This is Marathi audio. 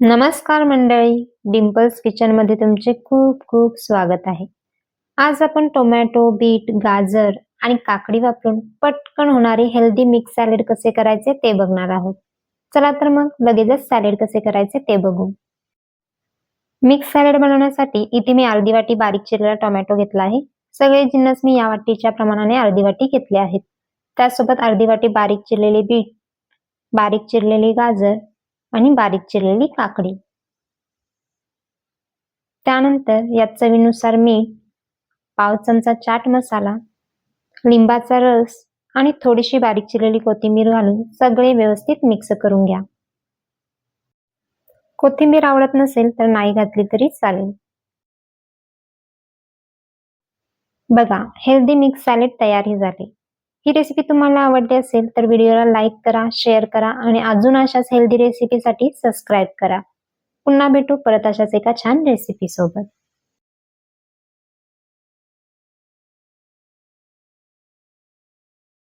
नमस्कार मंडळी डिम्पल्स किचनमध्ये तुमचे खूप खूप स्वागत आहे. आज आपण टोमॅटो बीट गाजर आणि काकडी वापरून पटकन होणारे हेल्दी मिक्स सॅलेड कसे करायचे ते बघणार आहोत. चला तर मग लगेचच सॅलेड कसे करायचे ते बघू. मिक्स सॅलेड बनवण्यासाठी इथे मी अर्धी वाटी बारीक चिरलेला टोमॅटो घेतला आहे. सगळे जिन्नस मी या वाटीच्या प्रमाणाने अर्धी वाटी घेतले आहेत. त्यासोबत अर्धी वाटी बारीक चिरलेले बीट बारीक चिरलेली गाजर आणि बारीक चिरलेली काकडी. त्यानंतर यात चवीनुसार मीठ पाव चमचा चाट मसाला लिंबाचा रस आणि थोडीशी बारीक चिरलेली कोथिंबीर घालून सगळे व्यवस्थित मिक्स करून घ्या. कोथिंबीर आवडत नसेल तर नाही घातली तरी चालेल. बघा हेल्दी मिक्स सॅलेड तयार झाले. ही रेसिपी तुम्हाला आवडली असेल तर व्हिडिओला लाईक करा शेअर करा आणि अजून अशाच हेल्दी रेसिपीसाठी सबस्क्राईब करा. पुन्हा भेटू परत अशाच एका छान रेसिपी सोबत.